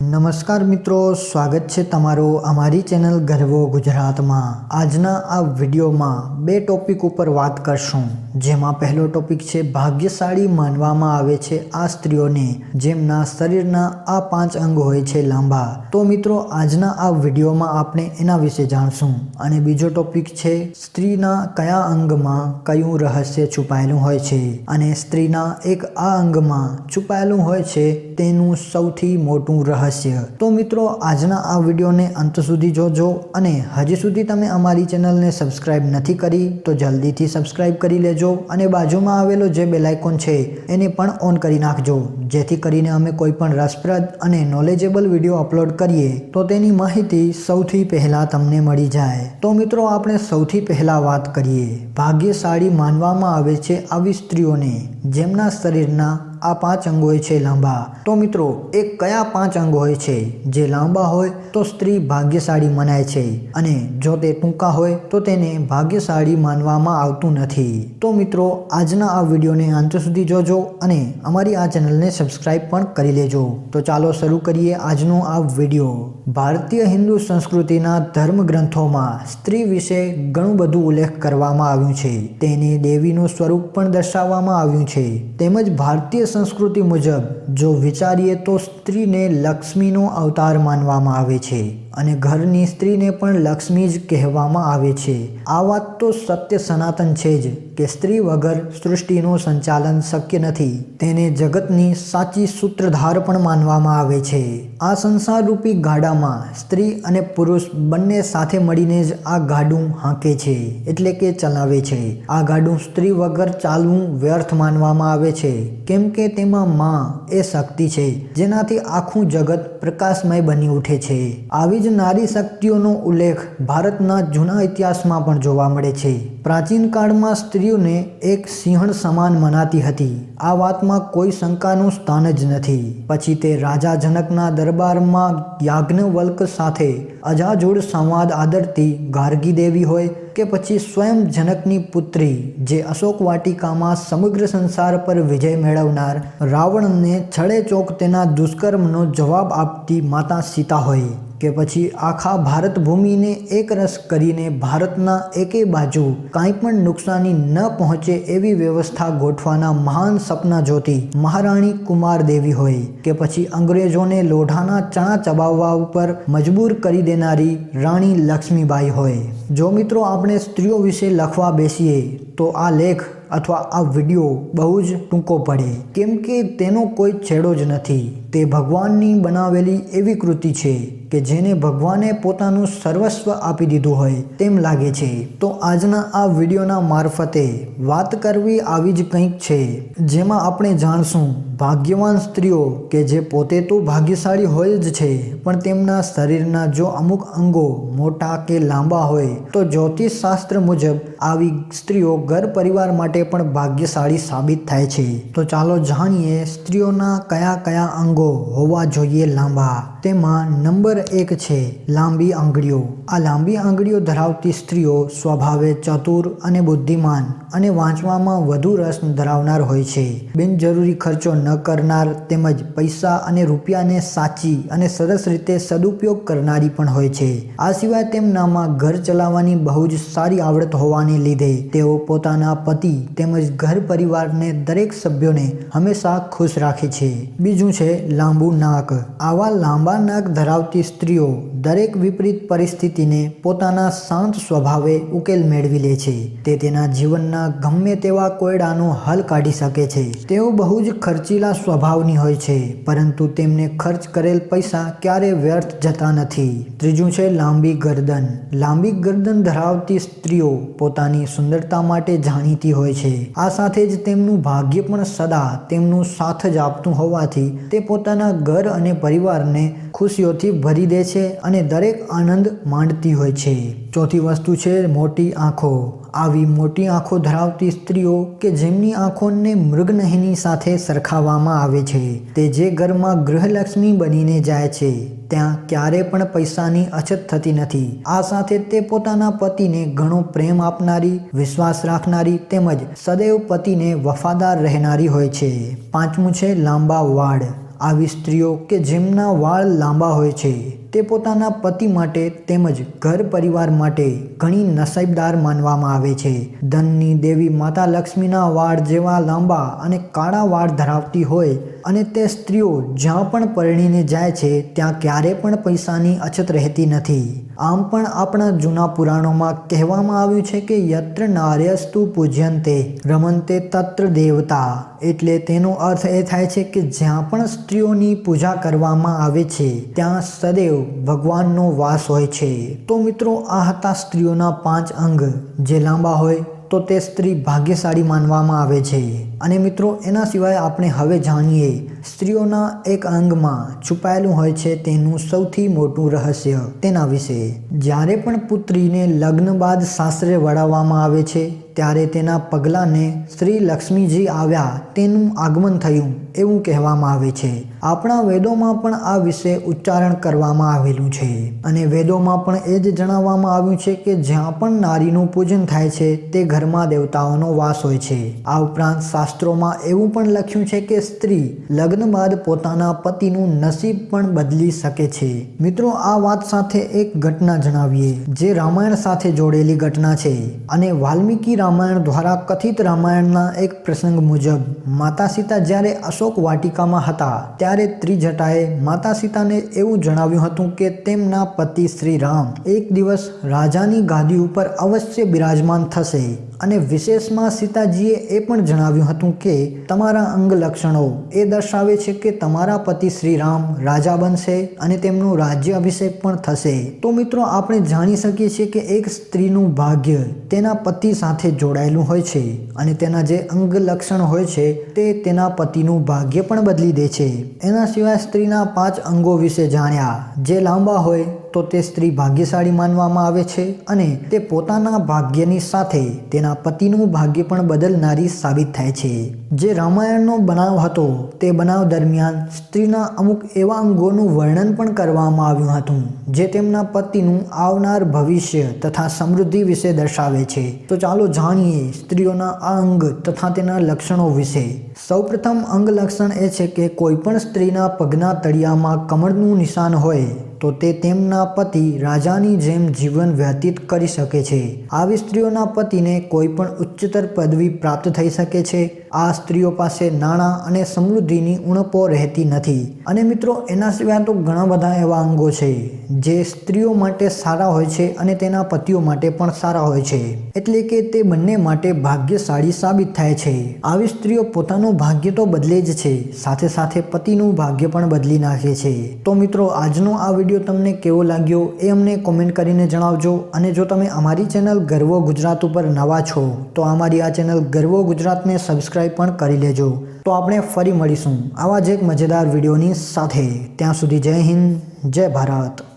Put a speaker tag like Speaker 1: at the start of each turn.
Speaker 1: નમસ્કાર મિત્રો, સ્વાગત છે તમારું અમારી ચેનલ ગર્વો ગુજરાતમાં. આજના આ વિડીયોમાં બે ટોપિક ઉપર વાત કરશું. જેમાં પહેલો ટોપિક છે, ભાગ્યશાળી માનવામાં આવે છે આ સ્ત્રીઓને, જેમના શરીરના આ પાંચ અંગ હોય છે લાંબા. તો મિત્રો, આજના આ વિડીયોમાં આપણે એના વિશે જાણશું. અને બીજો ટોપિક છે, સ્ત્રીના કયા અંગમાં કયું રહસ્ય છુપાયેલું હોય છે? અને સ્ત્રીના એક આ અંગમાં છુપાયેલું હોય છે તેનું સૌથી મોટું રહસ્ય. તો મિત્રો, આજના આ વિડીયોને અંત સુધી જોજો અને હજી સુધી તમે અમારી ચેનલને સબસ્ક્રાઇબ નથી કરી, તો જલ્દીથી સબસ્ક્રાઇબ કરી લેજો અને બાજુમાં આવેલો જે બેલાઇકોન છે, એને પણ ઓન કરી નાખજો. જેથી કરીને અમે કોઈ પણ રસપ્રદ અને નોલેજેબલ વીડિયો અપલોડ કરીએ, તો તેની માહિતી સૌથી પહેલાં તમને મળી જાય. તો મિત્રો, આપણે સૌથી પહેલાં વાત કરીએ. ભાગ્યશાળી માનવામાં આવે છે આવી સ્ત્રીઓને, જેમના શરીરના આ પાંચ અંગ હોય છે લાંબા. તો મિત્રો, એ કયા પાંચ અંગ હોય છે? જે લાંબા હોય, તો સ્ત્રી ભાગ્યશાળી મનાય છે. અને જો તે ટૂંકા હોય, તો તેને ભાગ્યશાળી માનવામાં આવતું નથી. તો મિત્રો, આજના આ વિડીયોને અંત સુધી જોજો અને અમારી આ ચેનલને સબસ્ક્રાઈબ પણ કરી લેજો. તો ચાલો શરૂ કરીએ આજનો આ વીડિયો. ભારતીય હિન્દુ સંસ્કૃતિના ધર્મ ગ્રંથોમાં સ્ત્રી વિશે ઘણું બધું ઉલ્લેખ કરવામાં આવ્યું છે. તેને દેવીનું સ્વરૂપ પણ દર્શાવવામાં આવ્યું છે. તેમજ ભારતીય સંસ્કૃતિ મુજબ જો વિચારીએ તો સ્ત્રીને લક્ષ્મીનો અવતાર માનવામાં આવે છે. અને ઘરની સ્ત્રીને પણ લક્ષ્મી જ કહેવામાં આવે છે. આ વાત તો સત્ય સનાતન છે જ કે સ્ત્રી વગર સૃષ્ટિનું સંચાલન શક્ય નથી. તેને જગતની સાચી સૂત્રધાર પણ માનવામાં આવે છે. આ સંસારરૂપી ગાડામાં સ્ત્રી અને પુરુષ બંને સાથે મળીને જ આ ગાડું હાંકે છે, એટલે કે ચલાવે છે. આ ગાડું સ્ત્રી વગર ચાલવું વ્યર્થ માનવામાં આવે છે. કેમ કે તેમાં માં એ શક્તિ છે, જેનાથી આખું જગત પ્રકાશમય બની ઉઠે છે. આવી જ નારી શક્તિઓનો ઉલ્લેખ ભારતના જૂના ઇતિહાસમાં પણ જોવા મળે છે. પ્રાચીન કાળમાં સ્ત્રીઓને એક સિંહણ સમાન મનાતી હતી. આ વાતમાં કોઈ શંકાનું સ્થાન જ નથી. પછી તે રાજા જનકના દરબારમાં યાજ્ઞવલ્ક સાથે અજાજોડ સંવાદ આદરતી ગાર્ગી દેવી હોય કે પછી સ્વયં જનકની પુત્રી જે અશોક વાટિકામાં સમગ્ર સંસાર પર વિજય મેળવનાર રાવણને છડે ચોક તેના દુષ્કર્મનો જવાબ આપતી માતા સીતા હોય. કે પછી આખા ભારત ભૂમિને એકરસ કરીને ભારતના એકે બાજુ કાંઈ પણ નુકસાની ન પહોંચે એવી વ્યવસ્થા ગોઠવાના મહાન સપના જોતી મહારાણી કુમાર દેવી હોય કે પછી અંગ્રેજોને લોઢાના ચણા ચબાવવા ઉપર મજબૂર કરી દેનારી રાણી લક્ષ્મીબાઈ હોય. જો મિત્રો આપણે સ્ત્રીઓ વિશે લખવા બેસીએ તો આ લેખ અથવા આ વીડિયો બહુ જ ટૂંકો પડે. કેમ કે તેનો કોઈ છેડો જ નથી. તે ભગવાનની બનાવેલી એવી કૃતિ છે કે જેને ભગવાને પોતાનું સર્વસ્વ આપી દીધું હોય તેમ લાગે છે. તો આજના આ વિડીયોના મારફતે વાત કરવી આવી જ કંઈક છે. જેમાં આપણે જાણશું, ભાગ્યવાન સ્ત્રીઓ કે જે પોતે તો ભાગ્યશાળી હોય જ છે, પણ તેમના શરીરના જો અમુક અંગો મોટા કે લાંબા હોય, તો જ્યોતિષ શાસ્ત્ર મુજબ આવી સ્ત્રીઓ ઘર પરિવાર માટે પણ ભાગ્યશાળી સાબિત થાય છે. તો ચાલો જાણીએ સ્ત્રીઓના કયા કયા અંગો હોવા જોઈએ લાંબા. તેમાં નંબર એક છે લાંબી આંગળીઓ. આ લાંબી આંગળીઓ ધરાવતી સ્ત્રીઓ સ્વભાવે ચતુર અને બુદ્ધિમાન અને વાંચવામાં વધુ રસ ધરાવનાર હોય છે. બિનજરૂરી ખર્ચો ન કરનાર તેમજ પૈસા અને રૂપિયાને સાચી અને સરસ રીતે સદુપયોગ કરનારી પણ હોય છે. આ સિવાય તેમનામાં ઘર ચલાવવાની બહુ જ સારી આવડત હોવાને લીધે તેઓ પોતાના પતિ તેમજ ઘર પરિવારને દરેક સભ્યોને હંમેશા ખુશ રાખે છે. બીજું છે લાંબુ નાક. આવા લાંબા નાક ધરાવતી સ્ત્રીઓ દરેક વિપરીત પરિસ્થિતિને પોતાના શાંત સ્વભાવે ઉકેલ મેળવી લે છે. તે તેના જીવનના ગમે તેવા કોયડાનો હલ કાઢી શકે છે. તેઓ બહુ જ ખર્ચીલા સ્વભાવની હોય છે, પરંતુ તેમને ખર્ચ કરેલ પૈસા ક્યારે વ્યર્થ જતા નથી. ત્રીજું છે લાંબી ગરદન. લાંબી ગરદન ધરાવતી સ્ત્રીઓ પોતાની સુંદરતા માટે જાણીતી હોય છે. આ સાથે જ તેમનું ભાગ્ય પણ સદા તેમનું સાથ જ આપતું હોવાથી તે પોતાના ઘર અને પરિવારને ખુશીઓથી ભરી દે છે અને દરેક આનંદ માંડતી હોય છે. ચોથી વસ્તુ છે મોટી આંખો. આવી મોટી આંખો ધરાવતી સ્ત્રીઓ કે જેમની આંખોને મૃગનહિની સાથે સરખાવવામાં આવે છે. તે જે ઘરમાં ગૃહલક્ષ્મી બનીને જાય છે, ત્યાં ક્યારે પણ પૈસાની અછત થતી નથી. આ સાથે તે પોતાના પતિને ઘણો પ્રેમ આપનારી, વિશ્વાસ રાખનારી તેમજ સદૈવ પતિને વફાદાર રહેનારી હોય છે. પાંચમું છે લાંબા વાળ. આવી સ્ત્રીઓ કે જેમના વાળ લાંબા હોય છે. તે પોતાના પતિ માટે તેમજ ઘર પરિવાર માટે ઘણી નસીબદાર માનવામાં આવે છે. ધનની દેવી માતા લક્ષ્મીના વાળ જેવા લાંબા અને કાળા વાળ ધરાવતી હોય અને તે સ્ત્રીઓ જ્યાં પણ પરણીને જાય છે ત્યાં ક્યારે પણ પૈસાની અછત રહેતી નથી. આમ પણ આપણા જૂના પુરાણોમાં કહેવામાં આવ્યું છે કે યત્ર નાર્યસ્તુ પૂજ્યંતે, રમંતે તત્ર દેવતા. એટલે તેનો અર્થ એ થાય છે કે જ્યાં પણ સ્ત્રીઓની પૂજા કરવામાં આવે છે, ત્યાં સદૈવ ભગવાનનો વાસ હોય છે. તો મિત્રો, આ હતા સ્ત્રીઓના પાંચ અંગ. જે લાંબા હોય, તો તે સ્ત્રી ભાગ્યશાળી માનવામાં આવે છે. અને મિત્રો, એના સિવાય આપણે હવે જાણીએ, સ્ત્રીઓના એક અંગમાં છુપાયેલું હોય છે તેનું સૌથી મોટું રહસ્ય, તેના વિશે. જ્યારે પણ પુત્રીને લગ્ન બાદ સાસરે વળાવવામાં આવે છે ત્યારે તેના પગલાંને શ્રી લક્ષ્મીજી આવ્યા તેનું આગમન થયું એવું કહેવામાં આવે છે. આપણા વેદોમાં પણ આ વિશે ઉચ્ચારણ કરવામાં આવેલું છે. અને વેદોમાં પણ એ જ જણાવવામાં આવ્યું છે કે જ્યાં પણ નારીનું પૂજન થાય છે, તે ઘરમાં દેવતાઓનો વાસ હોય છે. આ ઉપરાંત શાસ્ત્રોમાં એવું પણ લખ્યું છે કે સ્ત્રી લગ્ન બાદ પોતાના પતિનું નસીબ પણ બદલી શકે છે. મિત્રો, આ વાત સાથે એક ઘટના જણાવીએ, જે રામાયણ સાથે જોડેલી ઘટના છે. અને વાલ્મીકી રામાયણ દ્વારા કથિત રામાયણના એક પ્રસંગ મુજબ, માતા સીતા જ્યારે અશોક વાટિકામાં હતા, ત્યારે ત્રિજટાએ માતા સીતાને એવું જણાવ્યું હતું કે તેમના પતિ શ્રી રામ એક દિવસ રાજાની ગાદી ઉપર અવશ્ય બિરાજમાન થશે અને વિશેષમાં સીતાજીએ એ પણ જણાવ્યું હતું કે, તમારા અંગ લક્ષણો એ દર્શાવે છે કે તમારા પતિ શ્રી રામ રાજા બનશે અને તેમનો રાજ્ય અભિષેક પણ થશે. તો મિત્રો, આપણે જાણી શકીએ છીએ કે એક સ્ત્રીનું ભાગ્ય તેના પતિ સાથે જોડાયેલું હોય છે અને તેના જે અંગ લક્ષણ હોય છે તે તેના પતિનું ભાગ્ય પણ બદલી દે છે. એના સિવાય સ્ત્રીના પાંચ અંગો વિશે જાણ્યા, જે લાંબા હોય તો તે સ્ત્રી ભાગ્યશાળી માનવામાં આવે છે અને તે પોતાના ભાગ્યની સાથે તેના પતિનું ભાગ્ય પણ બદલનારી સાબિત થાય છે. જે રામાયણનો બનાવ હતો, તે બનાવ દરમિયાન સ્ત્રીના અમુક એવા અંગોનું વર્ણન પણ કરવામાં આવ્યું હતું, જે તેમના પતિનું આવનાર ભવિષ્ય તથા સમૃદ્ધિ વિશે દર્શાવે છે. તો ચાલો જાણીએ સ્ત્રીઓના આ અંગ તથા તેના લક્ષણો વિશે. સૌપ્રથમ અંગ લક્ષણ એ છે કે કોઈપણ સ્ત્રીના પગના તળિયામાં કમળનું નિશાન હોય તો તે તેમના પતિ રાજાની જેમ જીવન વ્યતીત કરી શકે છે. આવી સ્ત્રીઓના પતિને કોઈ પણ ઉચ્ચતર પદવી પ્રાપ્ત થઈ શકે છે. આ સ્ત્રીઓ પાસે નાણાં અને સમૃદ્ધિની ઉણપો રહેતી નથી. અને મિત્રો, એના સિવાય તો ઘણા બધા એવા અંગો છે, જે સ્ત્રીઓ માટે સારા હોય છે અને તેના પતિઓ માટે પણ સારા હોય છે. એટલે કે તે બંને માટે ભાગ્યશાળી સાબિત થાય છે. આવી સ્ત્રીઓ પોતાનું ભાગ્ય તો બદલે જ છે, સાથે સાથે પતિનું ભાગ્ય પણ બદલી નાખે છે. તો મિત્રો, આજનો આ વીડિયો તમને કેવો લાગ્યો એ અમને કોમેન્ટ કરીને જણાવજો. અને જો તમે અમારી ચેનલ ગર્વો ગુજરાત ઉપર નવા છો, તો અમારી આ ચેનલ ગર્વો ગુજરાતને સબસ્ક્રાઈબ પણ કરી લેજો. તો આપણે ફરી મળીશું આવા જ એક મજેદાર વિડીયોની સાથે. ત્યાં સુધી જય હિન્દ, જય ભારત.